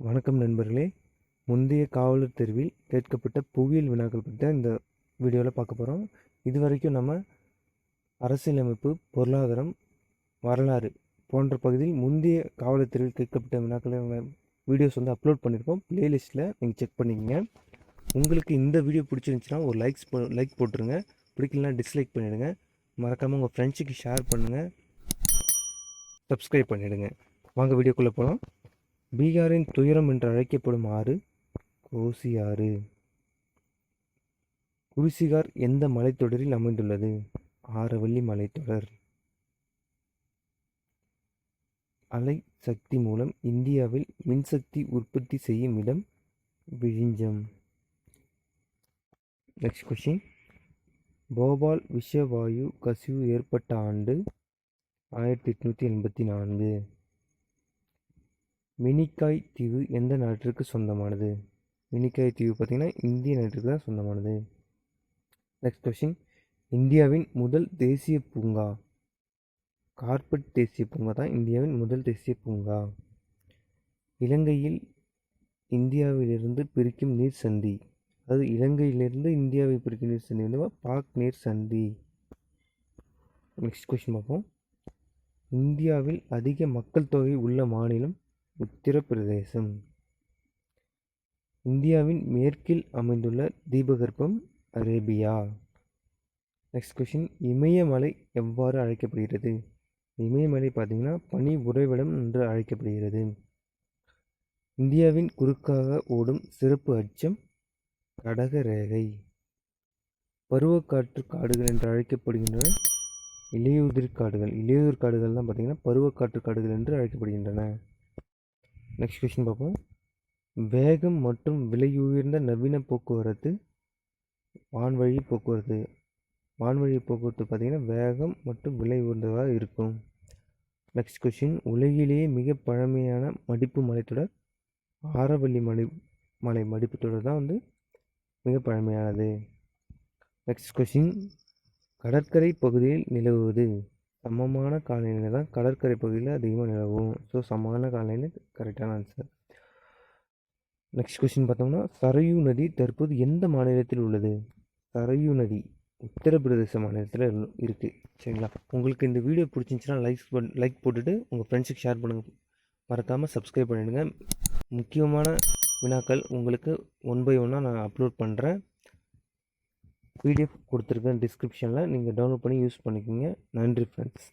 வணக்கம் நண்பர்களே. முந்தைய காவலர் தெருவில் கேட்கப்பட்ட புவியியல் வினாக்கள் பற்றி தான் இந்த வீடியோவில் பார்க்க போகிறோம் இது வரைக்கும் நம்ம அரசியலமைப்பு பொருளாதாரம் வரலாறு போன்ற பகுதியில் முந்தைய காவலர் தெருவில் கேட்கப்பட்ட வினாக்களை வீடியோஸ் வந்து அப்லோட் பண்ணியிருக்கோம் ப்ளேலிஸ்ட்டில் நீங்கள் செக் பண்ணிக்கங்க. உங்களுக்கு இந்த வீடியோ பிடிச்சிருந்துச்சின்னா ஒரு லைக்ஸ் லைக் போட்டுருங்க. பிடிக்கலனா டிஸ்லைக் பண்ணிவிடுங்க மறக்காமல் உங்கள் ஃப்ரெண்ட்ஸுக்கு ஷேர் பண்ணுங்கள் சப்ஸ்கிரைப் பண்ணிவிடுங்க வாங்க வீடியோக்குள்ளே போகலாம் பீகாரின் துயரம் என்று அழைக்கப்படும் ஆறு? கோசி ஆறு. குவிசிகார் எந்த மலைத்தொடரில் அமைந்துள்ளது? ஆரவல்லி மலைத்தொடர். அலை சக்தி மூலம் இந்தியாவில் மின்சக்தி உற்பத்தி செய்யும் இடம் விழிஞ்சம். நெக்ஸ்ட் கொஷின் போபால் விஷவாயு கசிவு ஏற்பட்ட ஆண்டு ஆயிரத்தி எட்நூற்றி எண்பத்தி நான்கு. மினிக்காய் தீவு எந்த நாட்டிற்கு சொந்தமானது? மினிக்காய் தீவு பார்த்திங்கன்னா இந்திய நாட்டிற்கு தான் சொந்தமானது. நெக்ஸ்ட் கொஷின் இந்தியாவின் முதல் தேசிய பூங்கா. கார்பெட் தேசிய பூங்கா தான் இந்தியாவின் முதல் தேசிய பூங்கா. இலங்கையில் இந்தியாவிலிருந்து பிரிக்கும் நீர் சந்தி. அதாவது இலங்கையிலிருந்து இந்தியாவை பிரிக்கும் நீர் சந்தி வந்து பாக் நீர் சந்தி. நெக்ஸ்ட் கொஷின் பார்ப்போம். இந்தியாவில் அதிக மக்கள் தொகை உள்ள மாநிலம் உத்திரப்பிரதேசம். இந்தியாவின் மேற்கில் அமைந்துள்ள தீபகற்பம் அரேபியா. நெக்ஸ்ட் கொஷின் இமயமலை எவ்வாறு அழைக்கப்படுகிறது? இமயமலை பார்த்திங்கன்னா பனி உறைவிடம் என்று அழைக்கப்படுகிறது. இந்தியாவின் குறுக்காக ஓடும் சிறப்பு அச்சம் கடக ரேகை. பருவக்காற்று காடுகள் என்று அழைக்கப்படுகின்றன. இலையுதிர் காடுகள். இலையுதிர் காடுகள் தான் பார்த்திங்கன்னா பருவக்காற்று காடுகள் என்று அழைக்கப்படுகின்றன. நெக்ஸ்ட் கொஷின் பார்ப்போம் வேகம் மற்றும் விலையுயர்ந்த நவீன போக்குவரத்து வான்வழி போக்குவரத்து. வான்வழி போக்குவரத்து பார்த்திங்கன்னா வேகம் மற்றும் விலை உயர்ந்ததாக இருக்கும். நெக்ஸ்ட் கொஷின் உலகிலேயே மிக பழமையான மடிப்பு மலைத்தொடர் ஆரவல்லி மலை மலை மடிப்பு தொடர் தான் வந்து மிக பழமையானது. நெக்ஸ்ட் கொஷின் கடற்கரை பகுதியில் நிலவுவது. சமமான காலநிலை தான் கடற்கரை பகுதியில் அதிகமாக நிலவும். ஸோ சமமான காலநிலை கரெக்டான ஆன்சர் நெக்ஸ்ட் கொஸ்டின் பார்த்தோம்னா சரையூ நதி தற்போது எந்த மாநிலத்தில் உள்ளது? சரையூ நதி உத்தரப்பிரதேச மாநிலத்தில் இருக்குது சரிங்களா? உங்களுக்கு இந்த வீடியோ பிடிச்சிருந்துச்சின்னா லைக்ஸ் பண் லைக் போட்டுட்டு உங்கள் ஃப்ரெண்ட்ஸுக்கு ஷேர் பண்ணுங்கள் மறக்காமல் சப்ஸ்கிரைப் பண்ணிவிடுங்க முக்கியமான வினாக்கள் உங்களுக்கு ஒன் பை ஒன்னாக நான் அப்லோட் பண்ணுறேன் பிடிஎஃப் கொடுத்துருக்கேன் டிஸ்கிரிப்ஷனில் நீங்கள் டவுன்லோட் பண்ணி யூஸ் பண்ணிக்கோங்க. நன்றி ஃப்ரெண்ட்ஸ்